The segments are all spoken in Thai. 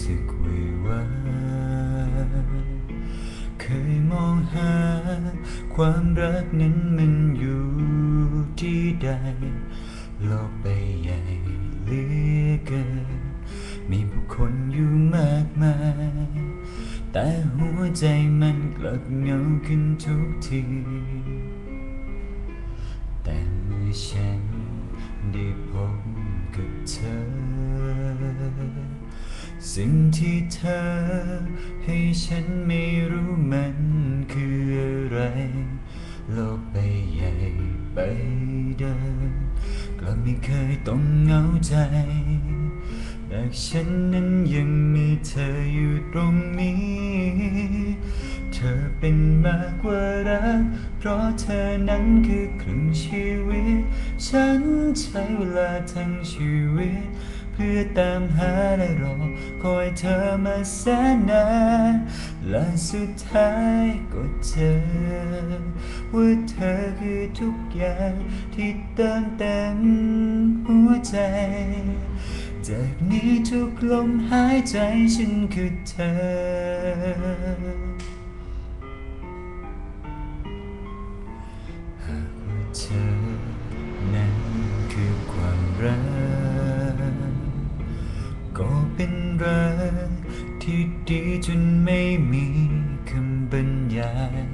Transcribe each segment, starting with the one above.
สึกวิวาเคยมองหา ความรักนั้นมันอยู่ที่ใด โลกใบใหญ่เหลือเกิน มีผู้คนอยู่มากมาย แต่หัวใจมันกลับเงาขึ้นทุกที แต่เมื่อฉันได้พบกับเธอ สิ่งที่เธอให้ฉันไม่รู้มันคืออะไร โลกใบใหญ่ใบเดิมกลับไม่เคยต้องเหงาใจแต่ฉันนั้นยังมีเธออยู่ตรงนี้ เธอเป็นมากกว่ารัก เพราะเธอนั้นคือครึ่งชีวิต ฉันใช้เวลาทั้งชีวิต เพื่อตามหาและรอคอยเธอมาแสนนานและสุดท้ายก็เจอว่าเธอคือทุกอย่างที่เติมเต็มหัวใจ จากนี้ทุกลมหายใจฉันคือเธอ เป็นรักที่ดีจนไม่มีคำบรรยาย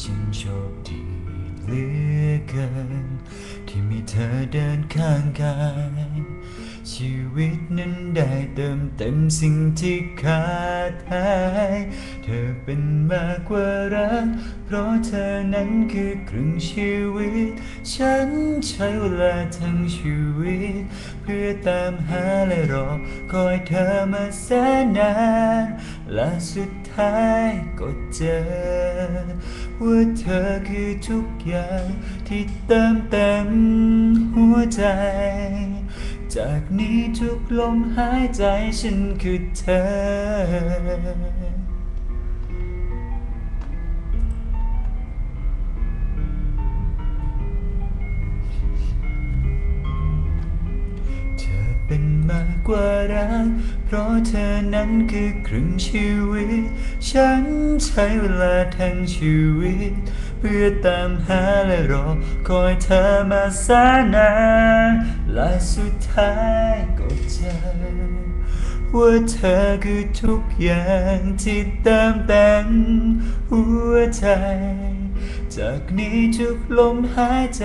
ฉันโชคดีเหลือเกิน ที่มีเธอเดินข้างกาย ชีวิตนั้นได้เติมเต็มสิ่งที่ขาดหาย เธอเป็นมากกว่ารัก เพราะเธอนั้นคือครึ่งชีวิต ฉันใช้เวลาทั้งชีวิต เพื่อตามหาและรอ คอยเธอมาแสนนานและสุดท้ายก็เจอ ว่าเธอคือทุกอย่างที่เติมเต็มหัวใจ จากนี้ทุกลมหายใจฉันคือเธอ กว่ารัก เพราะเธอนั้นคือครึ่งชีวิต ฉันใช้เวลาทั้งชีวิต เพื่อตามหาและรอ คอยเธอมาแสนนานและสุดท้ายก็เจอว่าเธอคือทุกอย่างที่เติมเต็มหัวใจ จากนี้ทุกลมหายใจ